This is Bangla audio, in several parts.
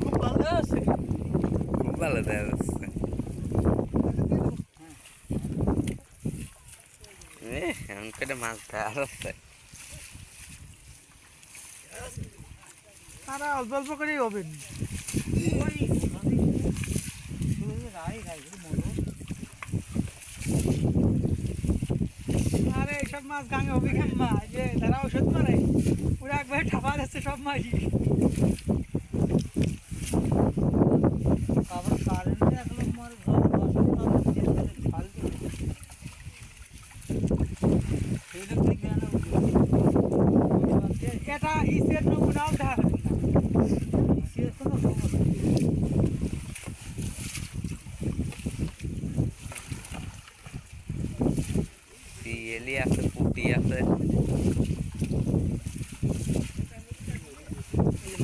খুব ভালো আছে খুব ভালো যাচ্ছে এমন করে মাছ ধরা আছে তারা অল্প অল্প করেই হবেন আরে এইসব মাছ। গাঙে হবে কেমবা যে, তারা ওষুধ মারে। পুরো একবার ঠাপা যাচ্ছে সব মাছই আবার কারেন্টে এখন আমার ঘর বসে ফালতু সেটা তুই কেন এটা ইসের নমুনাও দেখা যাচ্ছে না সে কোনো সমস্যা নেই। পিএলি আছে পুটি আছে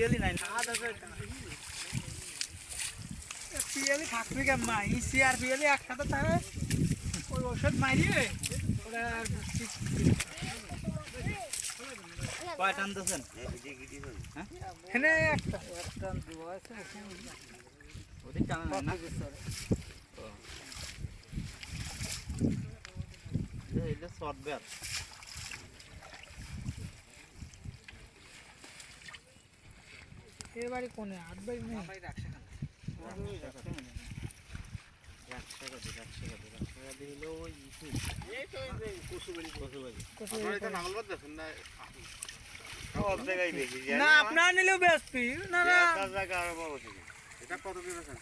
রিয়েলি নাই পিএলি থাকবে কেমন? ইসি আর পিএলি একসাথে থাকে ওই ওষুধ মারিয়ে হেনে একটা। নাই না? এটা শর্ট ব্যাট এর বাড়ি কোনে? আট বাড়ি নেই। না? আপনার নিলেও বেসপি না না। জায়গা আরও পাবো এটা কত দিয়েছেন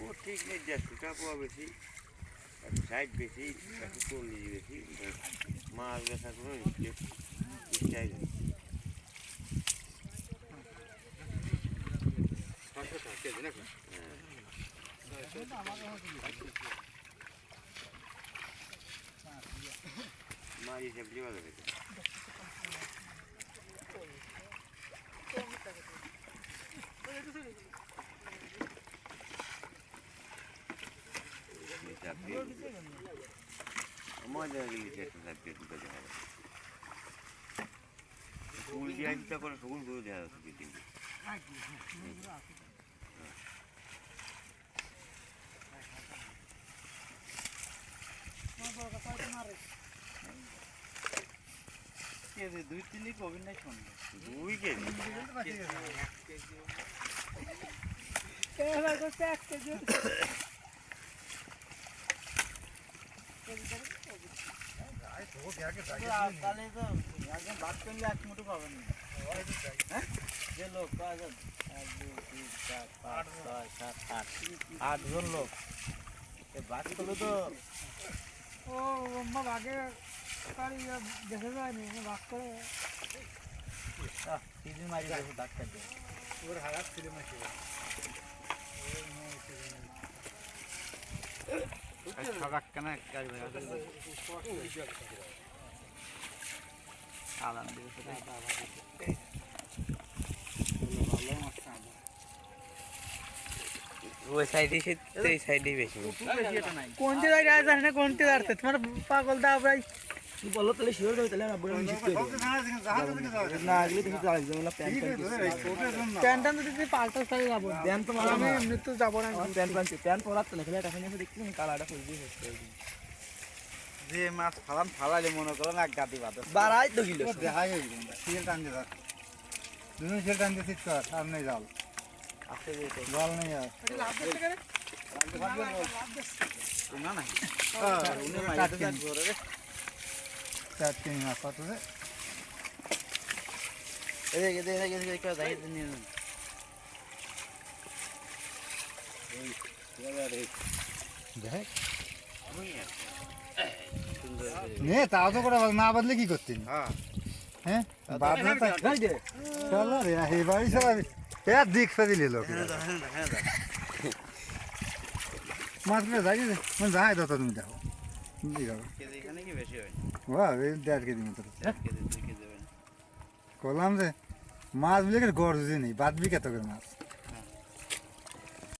ও ঠিক নেই দেড়শো টাকা পাওয়া বেশি। একশো ষাট বেশি একশো চল্লিশ বেশি। মাছ বেচা করে চাই। মাছ হিসেব দেওয়া যাবে মজা গেলি চেষ্টা থাকবে দুটো দেখা যাবে ফুল দিয়ে চিন্তা করে সগুন করে দেখা যাচ্ছে কেজি দুই তিন কোভিড নাই শুনবে? দুই কেজি। এবার করছে এক কেজি। তাহলে তো একজন ভাত করলে এক মুঠো পাবেন না হ্যাঁ? যে লোক কয়জন এক দুই তিন চার পাঁচ ছয় সাত আট আটজন লোক। এ ভাত করলে তো ও দেখে যায়নি বাঘ করে আহ, তিন মারি কোনটি জায়গায় জানি না কোনটি তোমার পাগল দা ভাই। বলো তাহলে শিওর দেবে তাহলে আমরা আমি শিখতে না আগলে তুমি চালাই যাবে না প্যান্ট প্যান্টটা যদি তুই পাল্টা সাইড যাব। প্যান্ট তো আমি এমনি তো যাব না। প্যান্ট প্যান্ট প্যান্ট পরাতে না খেলে এখন এসে দেখছি কালারটা ফুল দিয়ে যে মাছ ফালান ফালালে মনে করেন এক গাদি বাদ বাড়াই তো কিলো দেখাই হইল শিল টান দিয়ে দুজন শিল টান দিয়ে ঠিক কর আর নেই জাল। আছে যে তো। জল নেই আর। লাভ দেখতে গেলে না না। ಆಗ್ತೀನಿ ಹಾಕೋತದೆ ಇದೆ ಇದೆ ಇದೆ ಇದೆ ಇದೆ ಐದು ನೀರು ನೇ ತಾವು ಕೂಡ ನಾ ಬದಲಿಗೆ ಗೊತ್ತೀನಿ হ্যাঁ বাদনা তা চলো রে এই বাড়ি চালাবি এ দিক ফেদি লিলো মাছ মেয়ে যাই মানে যাই তো তুমি দেখো দেড় কেজি মতো করলাম যে মাছ বিলে গড় নেই বাদ বিকে তো মাছ?